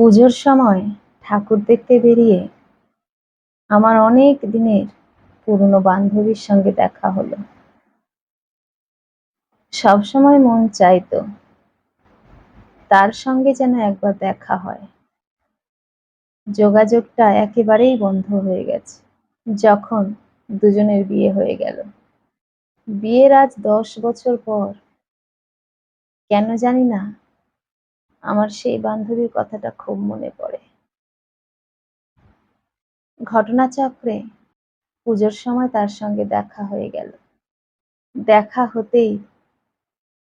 পুজোর সময় ঠাকুর দেখতে বেরিয়ে আমার অনেক দিনের পুরনো বান্ধবীর সঙ্গে দেখা হলো। সবসময় মন চাইতো তার সঙ্গে যেন একবার দেখা হয়। যোগাযোগটা একেবারেই বন্ধ হয়ে গেছে, যখন দুজনের বিয়ে হয়ে গেল। বিয়ের আজ দশ বছর পর, কেন জানি না আমার সেই বান্ধবীর কথাটা খুব মনে পড়ে। ঘটনাচক্রে পুজোর সময় তার সঙ্গে দেখা হয়ে গেল। দেখা হতেই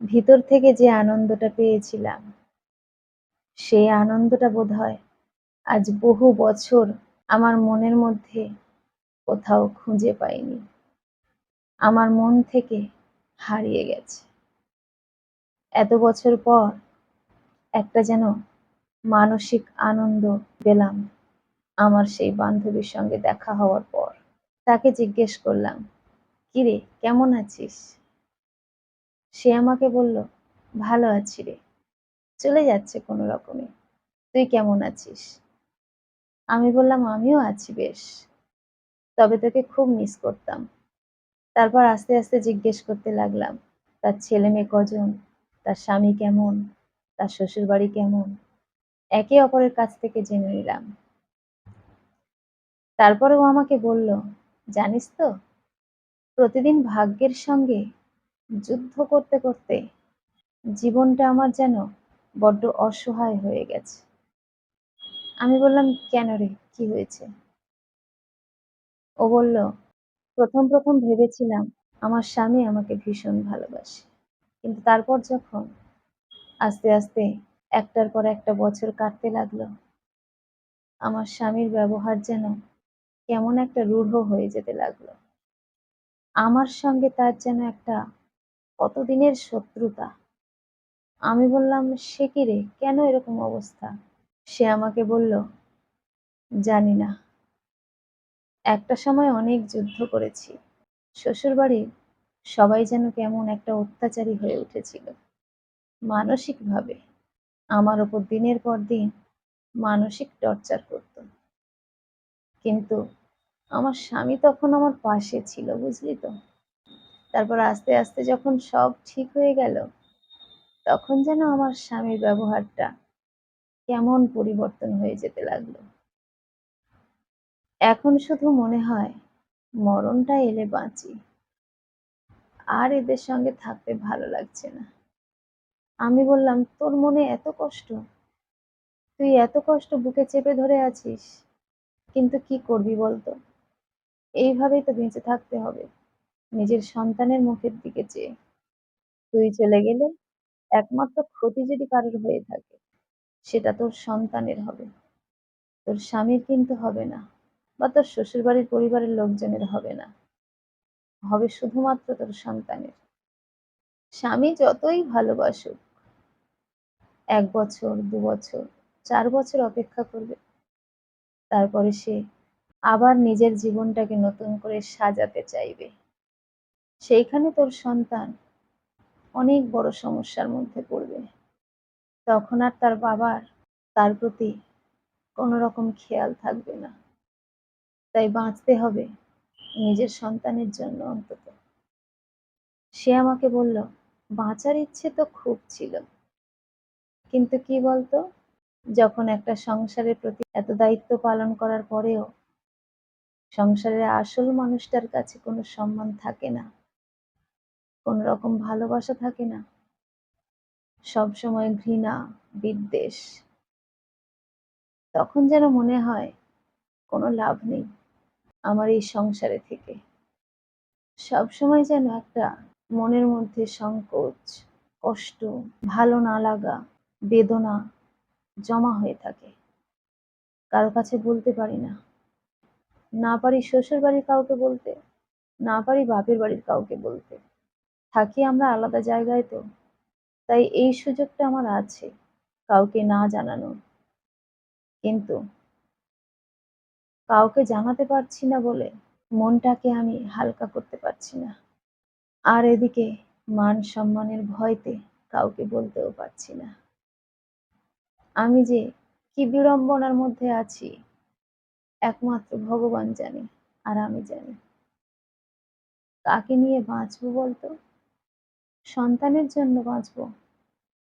ভিতর থেকে যে আনন্দটা পেয়েছিলাম, সেই আনন্দটা বোধ হয় আজ বহু বছর আমার মনের মধ্যে কোথাও খুঁজে পাইনি। আমার মন থেকে হারিয়ে গেছে। এত বছর পর একটা যেন মানসিক আনন্দ পেলাম আমার সেই বান্ধবীর সঙ্গে দেখা হওয়ার পর। তাকে জিজ্ঞেস করলাম কিরে কেমন আছিস? সে আমাকে বলল, ভালো আছি রে, চলে যাচ্ছে কোনো রকমে। তুই কেমন আছিস? আমি বললাম, আমিও আছি বেশ, তবে তোকে খুব মিস করতাম। তারপর আস্তে আস্তে জিজ্ঞেস করতে লাগলাম, তার ছেলে মেয়ে কজন? তার স্বামী কেমন? তার শ্বশুর বাড়ি কেমন? একে অপরের কাছ থেকে জেনে নিলাম। তারপরেও আমাকে বলল, জানিস তো, প্রতিদিন ভাগ্যের সঙ্গে যুদ্ধ করতে করতে জীবনটা আমার যেন বড্ড অসহায় হয়ে গেছে। আমি বললাম, কেন রে, কি হয়েছে? ও বলল, প্রথম প্রথম ভেবেছিলাম আমার স্বামী আমাকে ভীষণ ভালোবাসে, কিন্তু তারপর যখন আস্তে আস্তে একটার পর একটা বছর কাটতে লাগল। আমার স্বামীর ব্যবহার যেন কেমন একটা রূঢ় হয়ে যেতে লাগল। আমার সঙ্গে তার যেন একটা কতদিনের শত্রুতা। আমি বললাম, সে কি রে? কেন এরকম অবস্থা? সে আমাকে বলল, জানি না। একটা সময় অনেক যুদ্ধ করেছি। শ্বশুরবাড়ির সবাই যেন কেমন একটা অত্যাচারী হয়ে উঠেছিল। মানসিকভাবে। আমার ওপর দিনের পর দিন মানসিক টর্চার করত। কিন্তু আমার স্বামী তখন আমার পাশে ছিল, বুঝলি তো? তারপর আস্তে আস্তে যখন সব ঠিক হয়ে গেল, তখন যেন আমার স্বামীর ব্যবহারটা কেমন পরিবর্তন হয়ে যেতে লাগল। এখন শুধু মনে হয়, মরণটা এলে বাঁচি। আর এদের সঙ্গে থাকতে ভালো লাগছে না। আমি বললাম, তোর মনে এত কষ্ট? তুই এত কষ্ট বুকে চেপে ধরে আছিস। কিন্তু কি করবি বলতো? এইভাবেই তো বেঁচে থাকতে হবে। নিজের সন্তানের মুখের দিকে চেয়ে। তুই চলে গেলে একমাত্র ক্ষতি যদি কারোর হয়ে থাকে, সেটা তোর সন্তানের হবে। তোর স্বামীর কিন্তু হবে না, বা তোর শ্বশুরবাড়ির পরিবারের লোকজনের হবে না। হবে শুধুমাত্র তোর সন্তানের। স্বামী যতই ভালোবাসুক এক বছর, দু বছর, চার বছর অপেক্ষা করবে। তারপরে সে আবার নিজের জীবনটাকে নতুন করে সাজাতে চাইবে। সেইখানে তোর সন্তান অনেক বড় সমস্যার মধ্যে পড়বে। তখন আর তার বাবার, তার প্রতি কোনো রকম খেয়াল থাকবে না। তাই বাঁচতে হবে নিজের সন্তানের জন্য অন্তত। সে আমাকে বলল, বাঁচার ইচ্ছে তো খুব ছিল। কিন্তু কি বলতো? যখন একটা সংসারের প্রতি এত দায়িত্ব পালন করার পরেও সংসারের আসল মানুষটার কাছে কোনো সম্মান থাকে না, কোনো রকম ভালোবাসা থাকে না, সব সময় ঘৃণা, বিদ্বেষ, তখন যেন মনে হয় কোনো লাভ নেই আমার এই সংসারে থেকে। সব সময় যেন একটা মনের মধ্যে সংকোচ, কষ্ট, ভালো না লাগা বেদনা জমা হয়ে থাকে। কারও কাছে বলতে পারি না। না পারি শ্বশুর বাড়ির কাউকে বলতে, না পারি বাপের বাড়ির কাউকে বলতে। থাকি আমরা আলাদা জায়গায় তো। তাই এই সুযোগটা আমার আছে কাউকে না জানানো কিন্তু কাউকে জানাতে পারছি না বলে মনটাকে আমি হালকা করতে পারছি না। আর এদিকে মান সম্মানের ভয়তে কাউকে বলতেও পারছি না। আমি যে কি বিড়ম্বনার মধ্যে আছি, একমাত্র ভগবান জানে আর আমি জানি। কাকে নিয়ে বাঁচবো বলতো? সন্তানের জন্য বাঁচবো?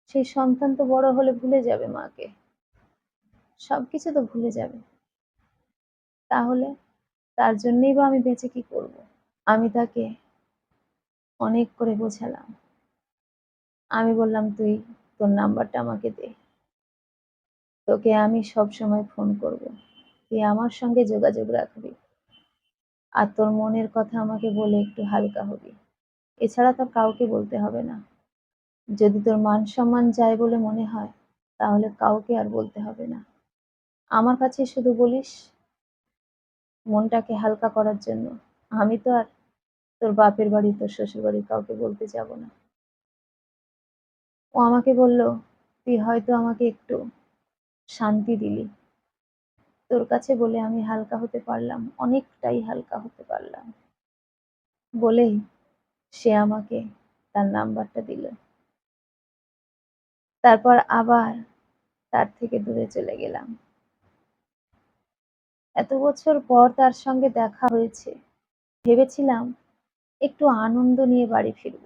সেই সন্তান তো বড় হলে ভুলে যাবে মাকে। সবকিছু তো ভুলে যাবে। তাহলে তার জন্যই বা আমি বেঁচে কি করব? আমি তাকে অনেক করে বোঝালাম। আমি বললাম, তুই তোর নাম্বারটা আমাকে দে। তোকে আমি সব সময় ফোন করব। তুই আমার সঙ্গে যোগাযোগ রাখবি। আর তোর মনের কথা আমাকে বলে একটু হালকা হবি। এছাড়া তো কাউকে বলতে হবে না। যদি তোর মান সম্মান যায় বলে মনে হয়, তাহলে কাউকে আর বলতে হবে না। আমার কাছে শুধু বলিস, মনটাকে হালকা করার জন্য। আমি তো আর তোর বাপের বাড়ি, তোর শ্বশুর বাড়ি কাউকে বলতে যাব না। ও আমাকে বলল, তুই হয়তো আমাকে একটু শান্তি দিলি। তোর কাছে বলে আমি হালকা হতে পারলাম, অনেকটাই হালকা হতে পারলাম। বলেই সে আমাকে তার নাম্বারটা দিল। তারপর আবার তার থেকে দূরে চলে গেলাম। এত বছর পর তার সঙ্গে দেখা হয়েছে। ভেবেছিলাম একটু আনন্দ নিয়ে বাড়ি ফিরব,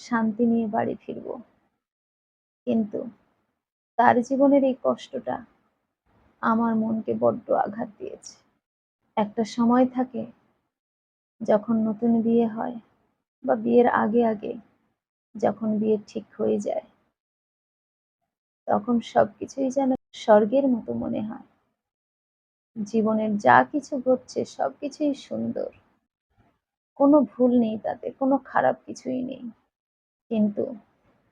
শান্তি নিয়ে বাড়ি ফিরব। কিন্তু তার জীবনের এই কষ্টটা আমার মনকে বড্ড আঘাত দিয়েছে। একটা সময় থাকে যখন নতুন বিয়ে হয় বা বিয়ের আগে আগে যখন বিয়ে ঠিক হয়ে যায়, তখন সবকিছুই যেন স্বর্গের মতো মনে হয়। জীবনের যা কিছু ঘটছে সবকিছুই সুন্দর। কোনো ভুল নেই তাতে, কোনো খারাপ কিছুই নেই। কিন্তু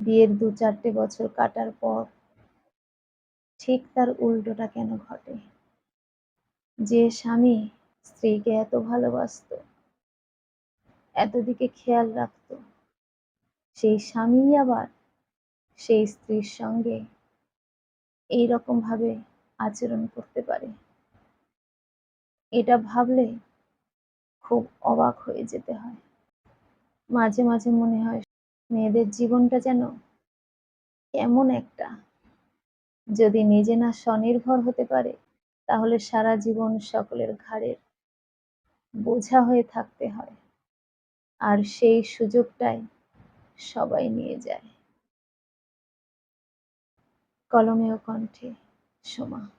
বিয়ের দু চারটে বছর কাটার পর ঠিক তার উল্টোটা কেন ঘটে? যে স্বামী স্ত্রীকে এত ভালোবাসতো এত দিকে খেয়াল রাখতো, সেই স্বামী আবার সেই স্ত্রীর সঙ্গে এই ভাবে আচরণ করতে পারে? এটা ভাবলে খুব অবাক হয়ে যেতে হয়। মাঝে মাঝে মনে হয় মেয়েদের জীবনটা যেন কেমন একটা যদি নিজে না স্বনির্ভর হতে পারে, তাহলে সারা জীবন সকলের ঘাড়ের বোঝা হয়ে থাকতে হয়। আর সেই সুযোগটাই সবাই নিয়ে যায়। কলমেও কণ্ঠে সোমা।